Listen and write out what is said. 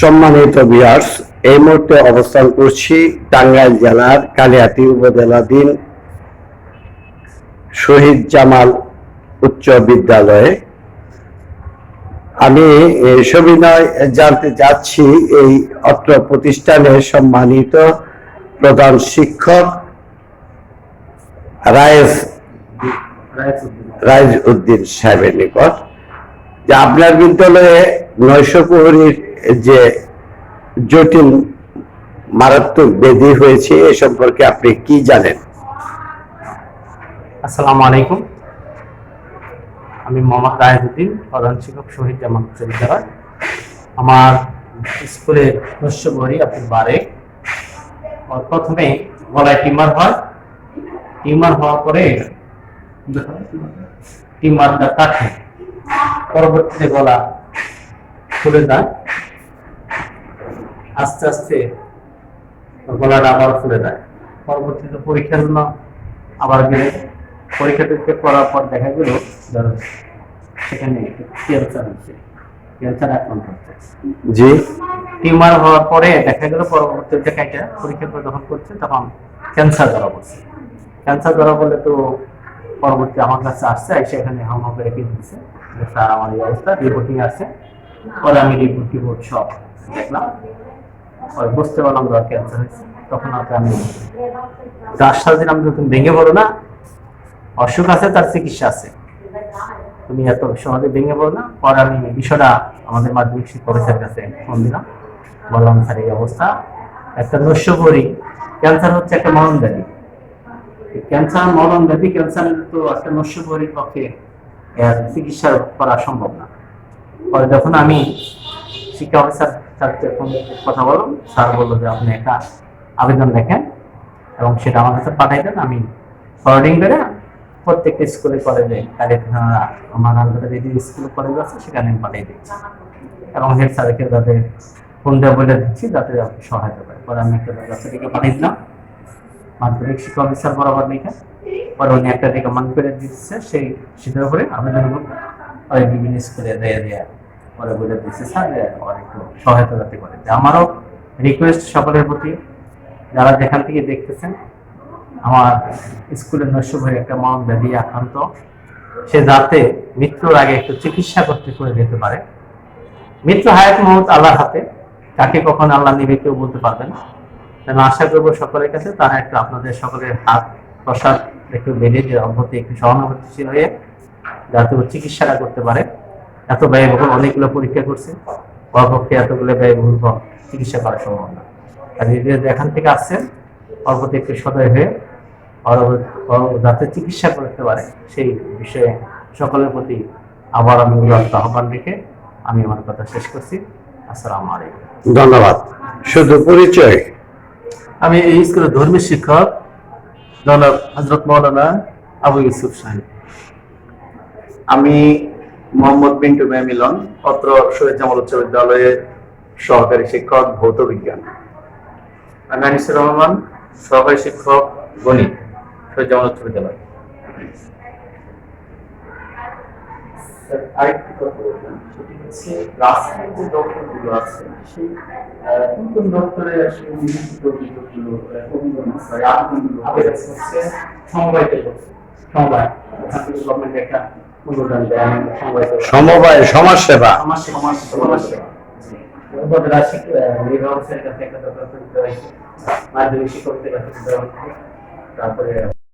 সম্মানিত বিয়ার্স এই মুহূর্তে অবস্থান করছি টাঙ্গাইল জেলার কালিয়াতি উপজেলাধীন শহীদ জামাল উচ্চ বিদ্যালয়ে। আমি সবিনয় জানতে চাচ্ছি এই অত্র প্রতিষ্ঠানের সম্মানিত প্রধান শিক্ষক রায়েস রাইজ উদ্দিন সাহেবের নিকট। যে আপনার বিদ্যালয়ে নৈশ প্রহরীর যে জটিল, মারাত্মক ব্যাধি হয়েছে, এ সম্পর্কে আপনি কি জানেন? আসসালামু আলাইকুম। আমি মোহাম্মদ রায়দুদ্দিন প্রধান শিক্ষক শহীদ জামান উচ্চ বিদ্যালয়। আমার স্কুলের নস্য বই আপনি বারে প্রথমে গলায় টিমার হয়। টিমার হওয়ার পরে টিমারটা কাটে। পরবর্তীতে গলা খুলে যায় আস্তে আস্তে গলাটা আবার খুলে যায়। পরবর্তীতে পরীক্ষার জন্য আবার গেলে পরীক্ষা টরীক্ষা করার পর দেখা গেল ধরো সেখানে ক্যান্সার হচ্ছে ক্যান্সার আক্রান্ত হচ্ছে। জি। টিউমার হওয়ার পরে দেখা গেল পরবর্তী দেখাইটা পরীক্ষা যখন করছে তখন ক্যান্সার ধরা পড়ছে। ক্যান্সার ধরা পড়লে তো পরবর্তী আমার কাছে আসছে এসে এখানে রেখে দিচ্ছে স্যার আমার এই অবস্থা রিপোর্টিং আসছে। পরে আমি সব দেখলাম। পরে বুঝতে পারলাম ক্যান্সার হয়েছে। তখন আমি যার সাথে আমি তুমি ভেঙে পড়ো না, অসুখ আছে, তার চিকিৎসা আছে। তুমি এত সহজে ভেঙে পড়ো না। পরে আমি বিষয়টা আমাদের মাধ্যমিক শিক্ষক কাছে ফোন দিলাম। বললাম, স্যার, এই অবস্থা। একটা নস্য করি। ক্যান্সার হচ্ছে একটা মরণ ব্যাধি। ক্যান্সার মরণ ব্যাধি ক্যান্সার তো একটা নস্য করি পক্ষে চিকিৎসা করা সম্ভব না। পরে যখন আমি শিক্ষা অফিসার স্যারকে কথা বললাম, স্যার বলল যে আপনি একটা আবেদন লেখেন এবং সেটা আমার কাছে পাঠাই দেন। আমি ফরওয়ার্ডিং করে প্রত্যেকটা স্কুলে, কলেজে কালে আমার আলাদা যে স্কুল, কলেজ আছে সেখানে আমি পাঠিয়ে দিচ্ছি এবং হেড স্যারকে ফোন দেওয়া বলে দিচ্ছি, যাতে আপনি সহায়তা করে পরে আমি একটা বাচ্চাটিকে পাঠিয়ে দিলাম। মাধ্যমিক শিক্ষা অফিসার বরাবর লিখে। পরে উনি একটা রেকমেন্ড করে দিচ্ছে সেই সেটার উপরে আবেদন করব ওই বিভিন্ন স্কুলে দিয়ে দিয়ে। পরে বলে দিচ্ছে স্যার একটু সহায়তা যাতে করে আমারও রিকোয়েস্ট সকলের প্রতি, যারা যেখান থেকে দেখতেছেন, আমার স্কুলের নৈশ হয়ে একটা মরণ ব্যাধি আক্রান্ত, সে যাতে মৃত্যুর আগে একটু চিকিৎসা করতে করে যেতে পারে। মৃত্যু হায়াত মহৎ আল্লাহর হাতে কাকে কখন আল্লাহ নিবে কেউ বলতে পারবে না। আমি আশা করব সকলের কাছে তারা একটু আপনাদের সকলের হাত, প্রসাদ একটু বেড়ে যে অভ্যতি একটু সহানুভূতিশীল হয়ে যাতে চিকিৎসাটা করতে পারে এত ব্যয়বহুল অনেকগুলো পরীক্ষা করছে ওর পক্ষে এতগুলো ব্যয়বহুল চিকিৎসা করা সম্ভব না। যে এখান থেকে আসছেন প্রতি একটু সদয় হয়ে যাতে চিকিৎসা করতে পারে সেই বিষয়ে সকলের প্রতি আবার আমি আহ্বান রেখে আমি আমার কথা শেষ করছি। আসসালামু আলাইকুম। ধন্যবাদ। শুধু পরিচয়। আমি এই স্কুলের ধর্মীয় শিক্ষক জনাব হজরত মৌলানা আবু ইউসুফ শাহী আমি মোহাম্মদ পিন্টু মে মিলন অত্র শহীদ জামাল উচ্চ বিদ্যালয়ের সহকারী শিক্ষক ভৌত বিজ্ঞান। আমি আনিসুর রহমান সহকারী শিক্ষক গণিত শহীদ জামাল উচ্চ বিদ্যালয়। আরেকটি কথা বলবেন সেটি হচ্ছে রাস্তায় যে আছে সেই আহ, কোন কোন ডক্টরে আসলে অভিযোগ, আবেদনগুলো হচ্ছে সমবায় ওখান একটা সমবায় সমাজ সেবা মাধ্যমিক শিক্ষকদের কাছে তারপরে